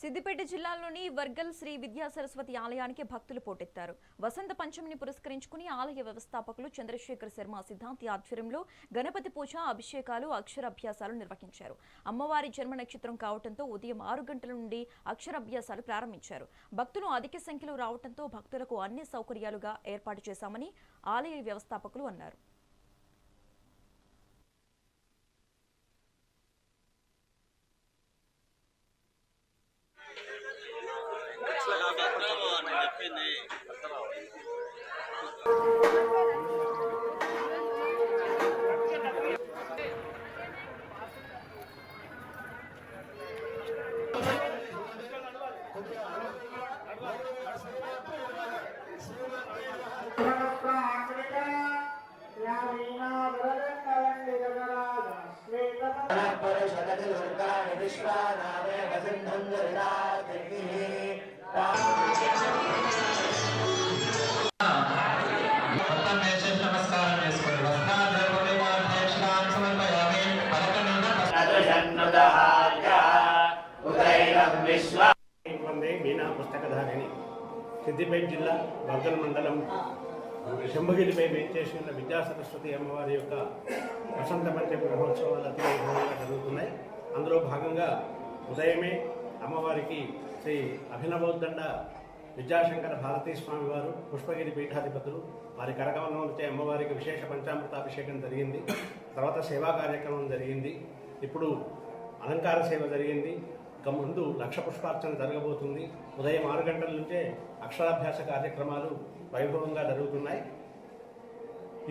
సిద్దిపేట జిల్లాలోని వర్గల్ శ్రీ విద్యా సరస్వతి ఆలయానికి భక్తులు పోటెత్తారు. వసంత పంచమిని పురస్కరించుకుని ఆలయ వ్యవస్థాపకులు చంద్రశేఖర్ శర్మ సిద్ధాంతి ఆధ్వర్యంలో గణపతి పూజ అభిషేకాలు అక్షరాభ్యాసాలు నిర్వహించారు. అమ్మవారి జన్మ నక్షత్రం కావడంతో ఉదయం ఆరు గంటల నుండి అక్షరాభ్యాసాలు ప్రారంభించారు. భక్తులు అధిక సంఖ్యలో రావడంతో భక్తులకు అన్ని సౌకర్యాలుగా ఏర్పాటు చేశామని ఆలయ వ్యవస్థాపకులు అన్నారు. ఉదైరం విశ్వ వందే మీనా పుస్తకధారిణి సిద్దిపేట జిల్లా బర్గల్ మండలం శంభగిరిపై వేంచేసి ఉన్న విద్యా సరస్వతి అమ్మవారి యొక్క వసంత పంచమి మహోత్సవాలు అతి వైభవంగా జరుగుతున్నాయి. అందులో భాగంగా ఉదయమే అమ్మవారికి శ్రీ అభినవోద్దండ విద్యాశంకర భారతీ స్వామి వారు పుష్పగిరి పీఠాధిపతులు వారి కరకమలంతో అమ్మవారికి విశేష పంచామృతాభిషేకం జరిగింది. తర్వాత సేవా కార్యక్రమం జరిగింది. ఇప్పుడు అలంకార సేవ జరిగింది. ఇక ముందు లక్ష పుష్పార్చన జరగబోతుంది. ఉదయం ఆరు గంటల నుంచే అక్షరాభ్యాస కార్యక్రమాలు వైభవంగా జరుగుతున్నాయి.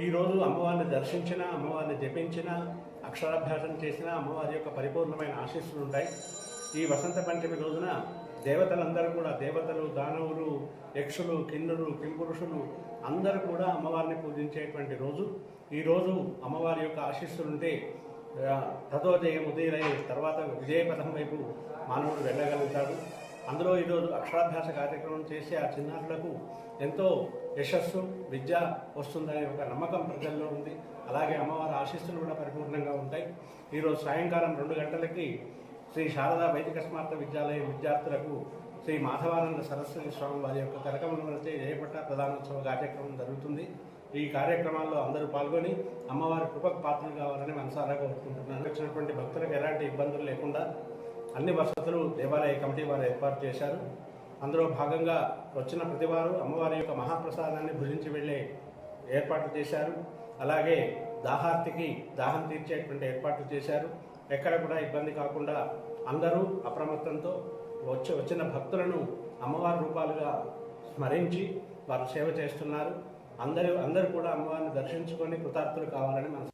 ఈరోజు అమ్మవారిని దర్శించిన అమ్మవారిని జపించిన అక్షరాభ్యాసం చేసిన అమ్మవారి యొక్క పరిపూర్ణమైన ఆశీస్సులు ఉంటాయి. ఈ వసంత పంచమి రోజున దేవతలందరూ కూడా దేవతలు దానవులు యక్షులు కిన్నులు కింపురుషులు అందరూ కూడా అమ్మవారిని పూజించేటువంటి రోజు. ఈ రోజు అమ్మవారి యొక్క ఆశీస్సులుంటే తదో ఆ, తథోజయం తర్వాత విజయపథం వైపు మానవుడు వెళ్ళగలుగుతాడు. అందులో ఈరోజు అక్షరాభ్యాస కార్యక్రమం చేసి ఆ చిన్నారులకు ఎంతో యశస్సు విద్య వస్తుందనే ఒక నమ్మకం ప్రజల్లో ఉంది. అలాగే అమ్మవారి ఆశీస్సులు కూడా పరిపూర్ణంగా ఉంటాయి. ఈరోజు సాయంకాలం రెండు గంటలకి శ్రీ శారదా వైదిక స్మార్త విద్యాలయం విద్యార్థులకు శ్రీ మాధవానంద సరస్వతి స్వామి వారి యొక్క కరకమలచే జయపట్ట ప్రధానోత్సవ కార్యక్రమం జరుగుతుంది. ఈ కార్యక్రమాల్లో అందరూ పాల్గొని అమ్మవారి కృపకు పాత్రలు కావాలని మనసారా కోరుకుంటున్నాను. వచ్చినటువంటి భక్తులకు ఎలాంటి ఇబ్బందులు లేకుండా అన్ని వసతులు దేవాలయ కమిటీ వారు ఏర్పాటు చేశారు. అందులో భాగంగా వచ్చిన ప్రతివారు అమ్మవారి యొక్క మహాప్రసాదాన్ని భుజించి వెళ్ళే ఏర్పాట్లు చేశారు. అలాగే దాహార్తికి దాహం తీర్చేటువంటి ఏర్పాట్లు చేశారు. ఎక్కడ కూడా ఇబ్బంది కాకుండా అందరూ అప్రమత్తంతో వచ్చి వచ్చిన భక్తులను అమ్మవారి రూపాలుగా స్మరించి వారు సేవ చేస్తున్నారు. అందరూ అందరూ కూడా అమ్మవారిని దర్శించుకొని కృతార్థులు కావాలని మన